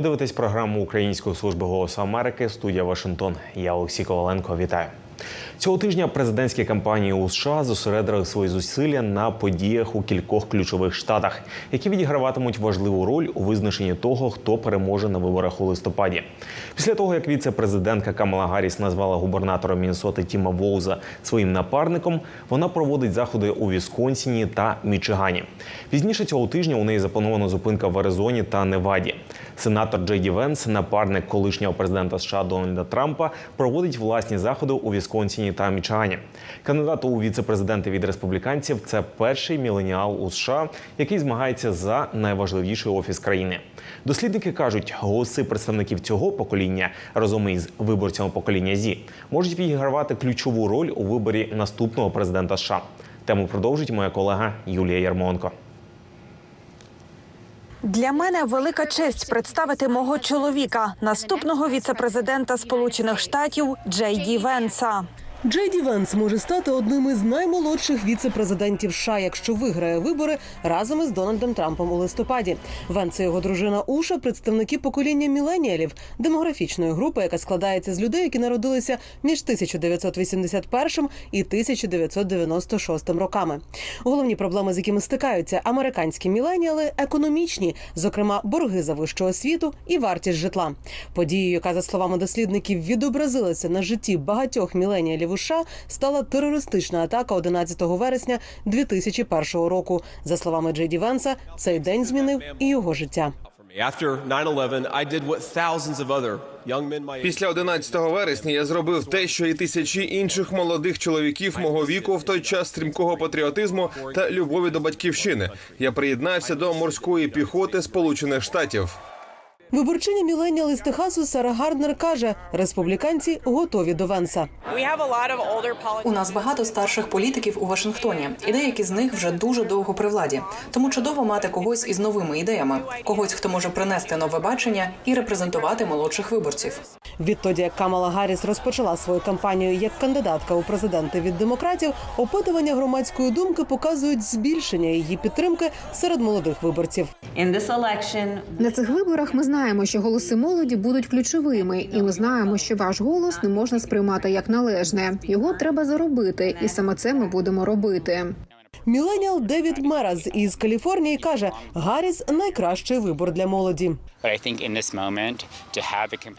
Ви дивитесь програму Української служби голосу Америки. Студія Вашингтон. Я Олексій Коваленко. Вітаю. Цього тижня президентські кампанії у США зосередили свої зусилля на подіях у кількох ключових штатах, які відіграватимуть важливу роль у визначенні того, хто переможе на виборах у листопаді. Після того, як віце-президентка Камала Гарріс назвала губернатора Міннесоти Тіма Воуза своїм напарником, вона проводить заходи у Вісконсіні та Мічигані. Пізніше цього тижня у неї запланована зупинка в Аризоні та Неваді. Сенатор Джей Ді Венс, напарник колишнього президента США Дональда Трампа, проводить власні заходи у Вісконсіні та Мічигані. Кандидат у віце-президенти від республіканців це перший міленіал у США, який змагається за найважливіший офіс країни. Дослідники кажуть, голоси представників цього покоління разом із виборцями покоління Зі можуть відігравати ключову роль у виборі наступного президента США. Тему продовжить моя колега Юлія Ярмонко. Для мене велика честь представити мого чоловіка, наступного віцепрезидента Сполучених Штатів Джей Ді Венса. Джей Ді Венс може стати одним із наймолодших віце-президентів США, якщо виграє вибори разом із Дональдом Трампом у листопаді. Венс і його дружина Уша представники покоління міленіалів, демографічної групи, яка складається з людей, які народилися між 1981 і 1996 роками. Головні проблеми, з якими стикаються американські міленіали, економічні, зокрема борги за вищу освіту і вартість житла. Подією, яка за словами дослідників відобразилася на житті багатьох міленіалів у США, стала терористична атака 11 вересня 2001 року. За словами Джей Ді Венса, цей день змінив і його життя. After 9/11, I did what thousands of other young men my age Після 11 вересня я зробив те, що і тисячі інших молодих чоловіків мого віку в той час стрімкого патріотизму та любові до батьківщини. Я приєднався до морської піхоти Сполучених Штатів. Виборчиня міленіал із Техасу Сара Гарднер каже: республіканці готові до Венса. У нас багато старших політиків у Вашингтоні, і деякі з них вже дуже довго при владі. Тому чудово мати когось із новими ідеями, когось, хто може принести нове бачення і репрезентувати молодших виборців. Відтоді, як Камала Гарріс розпочала свою кампанію як кандидатка у президенти від демократів, опитування громадської думки показують збільшення її підтримки серед молодих виборців. На цих виборах ми знаємо, що голоси молоді будуть ключовими, і ми знаємо, що ваш голос не можна сприймати як належне. Його треба заробити, і саме це ми будемо робити. Міленіал Девід Мераз із Каліфорнії каже: Гарріс найкращий вибор для молоді.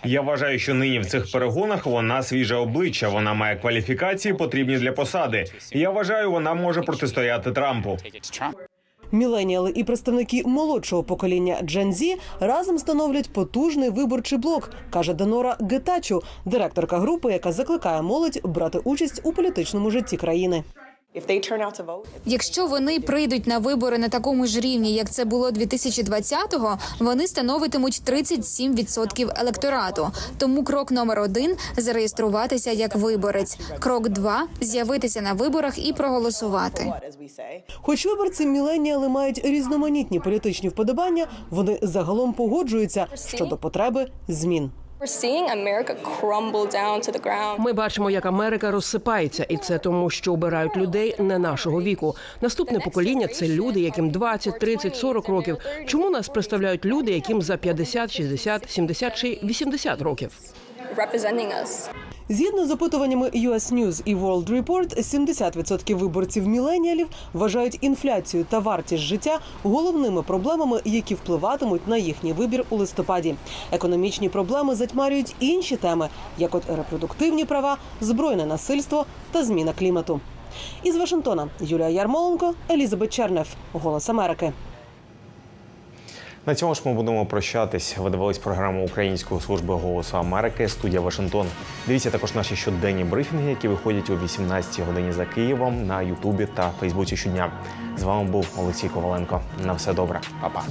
Я вважаю, що нині в цих перегонах вона свіже обличчя. Вона має кваліфікації, потрібні для посади. І Я вважаю, вона може протистояти Трампу. Міленіали і представники молодшого покоління Z разом становлять потужний виборчий блок, каже Денора Гетачу, директорка групи, яка закликає молодь брати участь у політичному житті країни. Якщо вони прийдуть на вибори на такому ж рівні, як це було 2020-го, вони становитимуть 37% електорату. Тому крок номер один зареєструватися як виборець. Крок два з'явитися на виборах і проголосувати. Хоч виборці міленіали мають різноманітні політичні вподобання, вони загалом погоджуються щодо потреби змін. Ми бачимо, як Америка розсипається, і це тому, що обирають людей не нашого віку. Наступне покоління це люди, яким 20, 30, 40 років. Чому нас представляють люди, яким за 50, 60, 70 чи 80 років? Згідно з опитуваннями US News і World Report, 70% виборців міленіалів вважають інфляцію та вартість життя головними проблемами, які впливатимуть на їхній вибір у листопаді. Економічні проблеми затьмарюють інші теми, як от репродуктивні права, збройне насильство та зміна клімату. Із Вашингтона Юлія Ярмоленко, Елізабет Чернев, Голос Америки. На цьому ж ми будемо прощатись. Ви дивились програму Української служби голосу Америки. Студія Вашингтон. Дивіться також наші щоденні брифінги, які виходять о 18 годині за Києвом на Ютубі та Фейсбуці щодня. З вами був Олексій Коваленко. На все добре, Па-па.